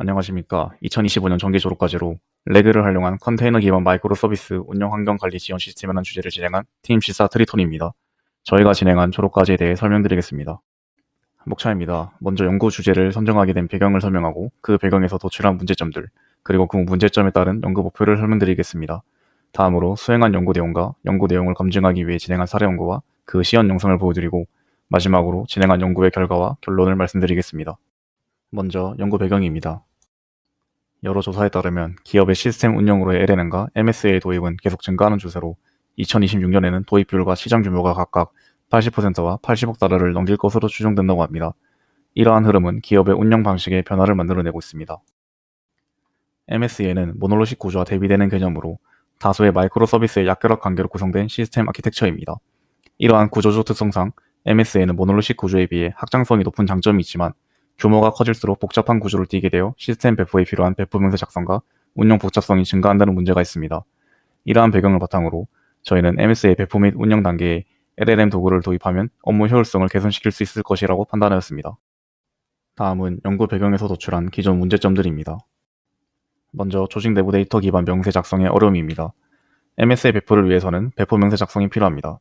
안녕하십니까. 2025년 정기 졸업과제로 레그를 활용한 컨테이너 기반 마이크로 서비스 운영 환경 관리 지원 시스템이라는 주제를 진행한 팀 시사 트리톤입니다. 저희가 진행한 졸업과제에 대해 설명드리겠습니다. 목차입니다. 먼저 연구 주제를 선정하게 된 배경을 설명하고 그 배경에서 도출한 문제점들, 그리고 그 문제점에 따른 연구 목표를 설명드리겠습니다. 다음으로 수행한 연구 내용과 연구 내용을 검증하기 위해 진행한 사례 연구와 그 시연 영상을 보여드리고 마지막으로 진행한 연구의 결과와 결론을 말씀드리겠습니다. 먼저 연구 배경입니다. 여러 조사에 따르면 기업의 시스템 운영으로의 LNM과 MSA 도입은 계속 증가하는 추세로 2026년에는 도입 비율과 시장 규모가 각각 80%와 80억 달러를 넘길 것으로 추정된다고 합니다. 이러한 흐름은 기업의 운영 방식에 변화를 만들어내고 있습니다. MSA는 모놀로식 구조와 대비되는 개념으로 다수의 마이크로 서비스의 약결합 관계로 구성된 시스템 아키텍처입니다. 이러한 구조적 특성상 MSA는 모놀로식 구조에 비해 확장성이 높은 장점이 있지만 규모가 커질수록 복잡한 구조를 띠게 되어 시스템 배포에 필요한 배포 명세 작성과 운영 복잡성이 증가한다는 문제가 있습니다. 이러한 배경을 바탕으로 저희는 MSA 배포 및 운영 단계에 LLM 도구를 도입하면 업무 효율성을 개선시킬 수 있을 것이라고 판단하였습니다. 다음은 연구 배경에서 도출한 기존 문제점들입니다. 먼저 조직 내부 데이터 기반 명세 작성의 어려움입니다. MSA 배포를 위해서는 배포 명세 작성이 필요합니다.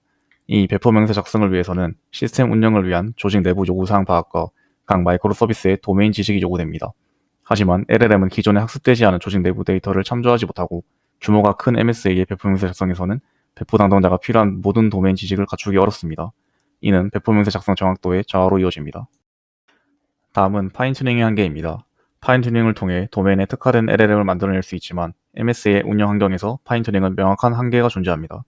이 배포 명세 작성을 위해서는 시스템 운영을 위한 조직 내부 요구사항 파악과 각 마이크로 서비스의 도메인 지식이 요구됩니다. 하지만 LLM은 기존에 학습되지 않은 조직 내부 데이터를 참조하지 못하고 규모가 큰 MSA의 배포 명세 작성에서는 배포 담당자가 필요한 모든 도메인 지식을 갖추기 어렵습니다. 이는 배포 명세 작성 정확도의 저하로 이어집니다. 다음은 파인튜닝의 한계입니다. 파인튜닝을 통해 도메인에 특화된 LLM을 만들어낼 수 있지만 MSA의 운영 환경에서 파인튜닝은 명확한 한계가 존재합니다.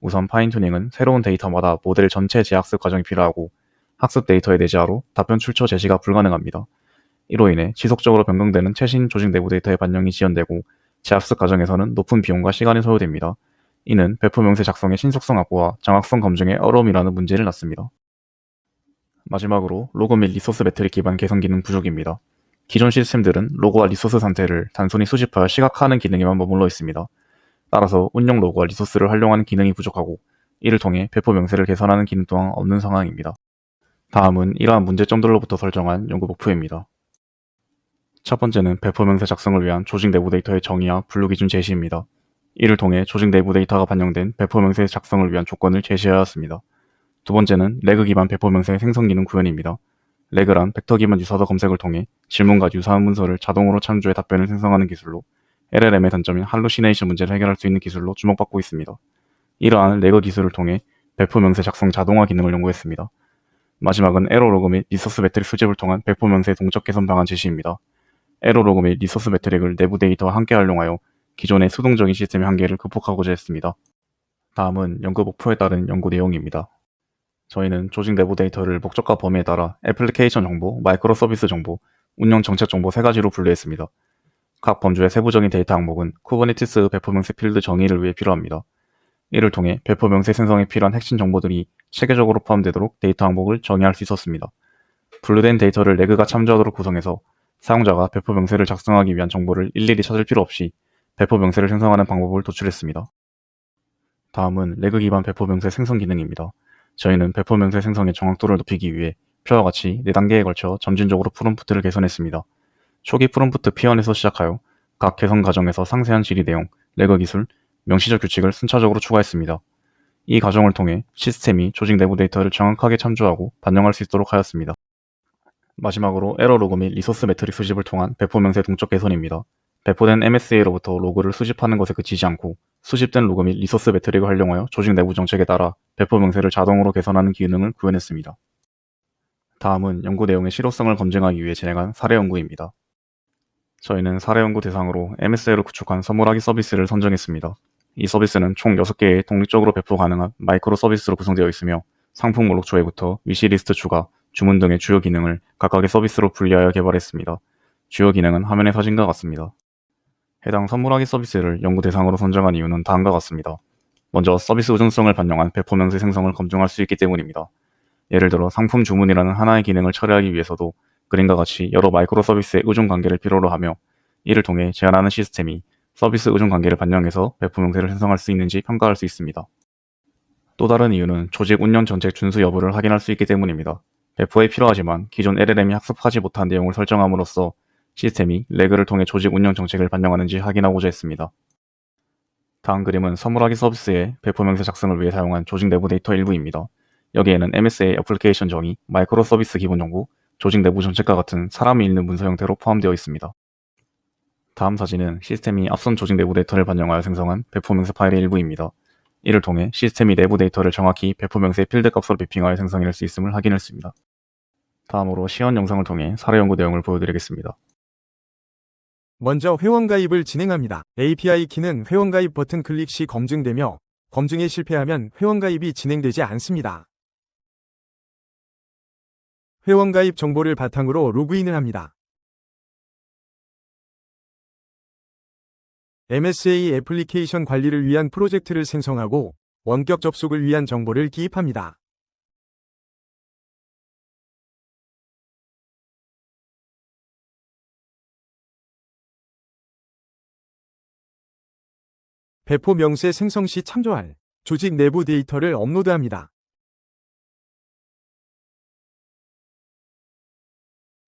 우선 파인튜닝은 새로운 데이터마다 모델 전체 재학습 과정이 필요하고 학습 데이터의 내재하로 답변 출처 제시가 불가능합니다. 이로 인해 지속적으로 변경되는 최신 조직 내부 데이터의 반영이 지연되고 재학습 과정에서는 높은 비용과 시간이 소요됩니다. 이는 배포 명세 작성의 신속성 확보와 정확성 검증의 어려움이라는 문제를 낳습니다. 마지막으로 로고 및 리소스 매트릭 기반 개선 기능 부족입니다. 기존 시스템들은 로고와 리소스 상태를 단순히 수집하여 시각화하는 기능에만 머물러 있습니다. 따라서 운영 로고와 리소스를 활용하는 기능이 부족하고 이를 통해 배포 명세를 개선하는 기능 또한 없는 상황입니다. 다음은 이러한 문제점들로부터 설정한 연구 목표입니다. 첫 번째는 배포 명세 작성을 위한 조직 내부 데이터의 정의와 분류 기준 제시입니다. 이를 통해 조직 내부 데이터가 반영된 배포 명세 작성을 위한 조건을 제시하였습니다. 두 번째는 레그 기반 배포 명세 생성 기능 구현입니다. 레그란 벡터 기반 유사도 검색을 통해 질문과 유사한 문서를 자동으로 참조해 답변을 생성하는 기술로 LLM의 단점인 할루시네이션 문제를 해결할 수 있는 기술로 주목받고 있습니다. 이러한 레그 기술을 통해 배포 명세 작성 자동화 기능을 연구했습니다. 마지막은 에러 로그 및 리소스 매트릭 수집을 통한 배포 명세 동적 개선 방안 제시입니다. 에러 로그 및 리소스 매트릭을 내부 데이터와 함께 활용하여 기존의 수동적인 시스템의 한계를 극복하고자 했습니다. 다음은 연구 목표에 따른 연구 내용입니다. 저희는 조직 내부 데이터를 목적과 범위에 따라 애플리케이션 정보, 마이크로 서비스 정보, 운영 정책 정보 세 가지로 분류했습니다. 각 범주의 세부적인 데이터 항목은 쿠버네티스 배포 명세 필드 정의를 위해 필요합니다. 이를 통해 배포 명세 생성에 필요한 핵심 정보들이 체계적으로 포함되도록 데이터 항목을 정의할 수 있었습니다. 분류된 데이터를 레그가 참조하도록 구성해서 사용자가 배포 명세를 작성하기 위한 정보를 일일이 찾을 필요 없이 배포 명세를 생성하는 방법을 도출했습니다. 다음은 레그 기반 배포 명세 생성 기능입니다. 저희는 배포 명세 생성의 정확도를 높이기 위해 표와 같이 4단계에 걸쳐 점진적으로 프롬프트를 개선했습니다. 초기 프롬프트 P1에서 시작하여 각 개선 과정에서 상세한 질의 내용, 레그 기술, 명시적 규칙을 순차적으로 추가했습니다. 이 과정을 통해 시스템이 조직 내부 데이터를 정확하게 참조하고 반영할 수 있도록 하였습니다. 마지막으로 에러 로그 및 리소스 매트릭 수집을 통한 배포 명세 동적 개선입니다. 배포된 MSA로부터 로그를 수집하는 것에 그치지 않고 수집된 로그 및 리소스 매트릭을 활용하여 조직 내부 정책에 따라 배포 명세를 자동으로 개선하는 기능을 구현했습니다. 다음은 연구 내용의 실효성을 검증하기 위해 진행한 사례 연구입니다. 저희는 사례 연구 대상으로 MSA로 구축한 선물하기 서비스를 선정했습니다. 이 서비스는 총 6개의 독립적으로 배포 가능한 마이크로 서비스로 구성되어 있으며 상품 목록 조회부터 위시리스트 추가, 주문 등의 주요 기능을 각각의 서비스로 분리하여 개발했습니다. 주요 기능은 화면의 사진과 같습니다. 해당 선물하기 서비스를 연구 대상으로 선정한 이유는 다음과 같습니다. 먼저 서비스 의존성을 반영한 배포 명세 생성을 검증할 수 있기 때문입니다. 예를 들어 상품 주문이라는 하나의 기능을 처리하기 위해서도 그림과 같이 여러 마이크로 서비스의 의존 관계를 필요로 하며 이를 통해 제한하는 시스템이 서비스 의존 관계를 반영해서 배포 명세를 생성할 수 있는지 평가할 수 있습니다. 또 다른 이유는 조직 운영 정책 준수 여부를 확인할 수 있기 때문입니다. 배포에 필요하지만 기존 LLM이 학습하지 못한 내용을 설정함으로써 시스템이 레그를 통해 조직 운영 정책을 반영하는지 확인하고자 했습니다. 다음 그림은 선물하기 서비스의 배포 명세 작성을 위해 사용한 조직 내부 데이터 일부입니다. 여기에는 MSA 애플리케이션 정의, 마이크로 서비스 기본 정보, 조직 내부 정책과 같은 사람이 읽는 문서 형태로 포함되어 있습니다. 다음 사진은 시스템이 앞선 조직 내부 데이터를 반영하여 생성한 배포 명세 파일의 일부입니다. 이를 통해 시스템이 내부 데이터를 정확히 배포 명세 필드 값으로 매핑하여 생성해낼 수 있음을 확인했습니다. 다음으로 시연 영상을 통해 사례 연구 내용을 보여드리겠습니다. 먼저 회원가입을 진행합니다. API 키는 회원가입 버튼 클릭 시 검증되며 검증에 실패하면 회원가입이 진행되지 않습니다. 회원가입 정보를 바탕으로 로그인을 합니다. MSA 애플리케이션 관리를 위한 프로젝트를 생성하고 원격 접속을 위한 정보를 기입합니다. 배포 명세 생성 시 참조할 조직 내부 데이터를 업로드합니다.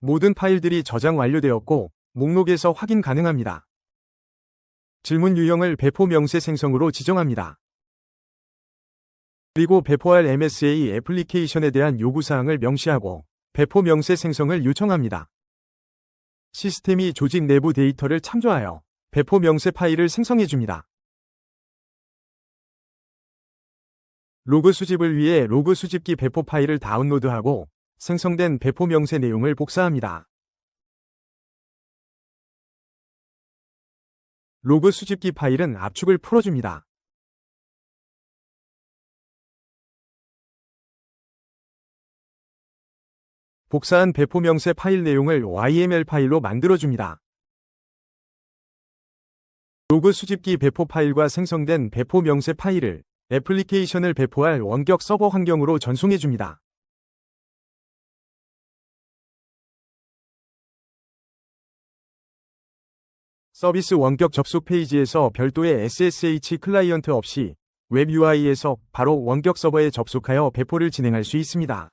모든 파일들이 저장 완료되었고 목록에서 확인 가능합니다. 질문 유형을 배포 명세 생성으로 지정합니다. 그리고 배포할 MSA 애플리케이션에 대한 요구사항을 명시하고 배포 명세 생성을 요청합니다. 시스템이 조직 내부 데이터를 참조하여 배포 명세 파일을 생성해 줍니다. 로그 수집을 위해 로그 수집기 배포 파일을 다운로드하고 생성된 배포 명세 내용을 복사합니다. 로그 수집기 파일은 압축을 풀어줍니다. 복사한 배포 명세 파일 내용을 YML 파일로 만들어줍니다. 로그 수집기 배포 파일과 생성된 배포 명세 파일을 애플리케이션을 배포할 원격 서버 환경으로 전송해줍니다. 서비스 원격 접속 페이지에서 별도의 SSH 클라이언트 없이 웹 UI에서 바로 원격 서버에 접속하여 배포를 진행할 수 있습니다.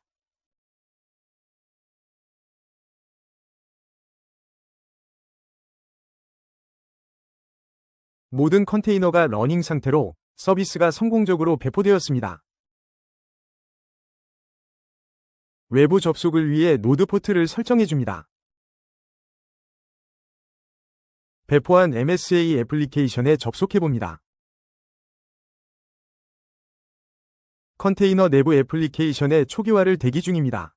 모든 컨테이너가 러닝 상태로 서비스가 성공적으로 배포되었습니다. 외부 접속을 위해 노드 포트를 설정해 줍니다. 배포한 MSA 애플리케이션에 접속해봅니다. 컨테이너 내부 애플리케이션의 초기화를 대기 중입니다.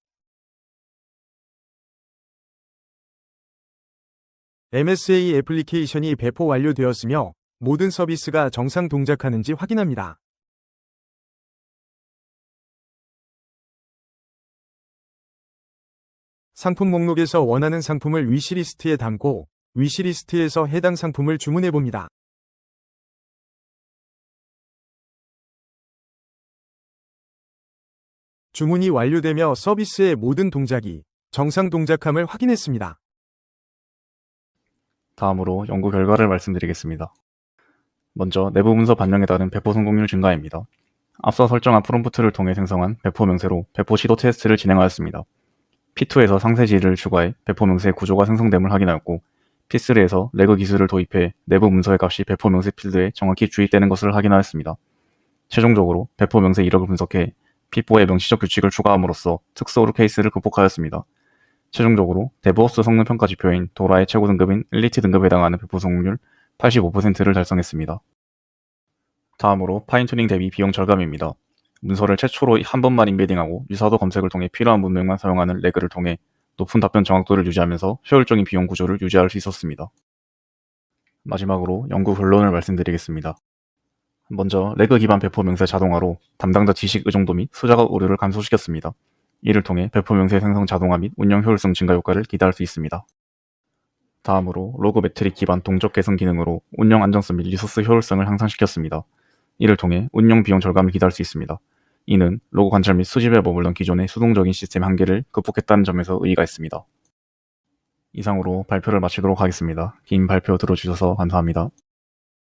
MSA 애플리케이션이 배포 완료되었으며 모든 서비스가 정상 동작하는지 확인합니다. 상품 목록에서 원하는 상품을 위시리스트에 담고 위시리스트에서 해당 상품을 주문해 봅니다. 주문이 완료되며 서비스의 모든 동작이 정상 동작함을 확인했습니다. 다음으로 연구 결과를 말씀드리겠습니다. 먼저 내부 문서 반영에 따른 배포 성공률 증가입니다. 앞서 설정한 프롬프트를 통해 생성한 배포 명세로 배포 시도 테스트를 진행하였습니다. P2에서 상세지를 추가해 배포 명세 구조가 생성됨을 확인하였고 P3에서 레그 기술을 도입해 내부 문서의 값이 배포 명세 필드에 정확히 주입되는 것을 확인하였습니다. 최종적으로 배포 명세 이력을 분석해 P4의 명시적 규칙을 추가함으로써 특수오류 케이스를 극복하였습니다. 최종적으로 데브옵스 성능 평가 지표인 도라의 최고 등급인 엘리트 등급에 해당하는 배포 성공률 85%를 달성했습니다. 다음으로 파인튜닝 대비 비용 절감입니다. 문서를 최초로 한 번만 인베딩하고 유사도 검색을 통해 필요한 문맥만 사용하는 레그를 통해 높은 답변 정확도를 유지하면서 효율적인 비용 구조를 유지할 수 있었습니다. 마지막으로 연구 결론을 말씀드리겠습니다. 먼저 레그 기반 배포 명세 자동화로 담당자 지식 의존도 및 수작업 오류를 감소시켰습니다. 이를 통해 배포 명세 생성 자동화 및 운영 효율성 증가 효과를 기대할 수 있습니다. 다음으로 로그 매트릭 기반 동적 개선 기능으로 운영 안정성 및 리소스 효율성을 향상시켰습니다. 이를 통해 운영 비용 절감을 기대할 수 있습니다. 이는 로그 관찰 및 수집에 머물던 기존의 수동적인 시스템 한계를 극복했다는 점에서 의의가 있습니다. 이상으로 발표를 마치도록 하겠습니다. 긴 발표 들어주셔서 감사합니다.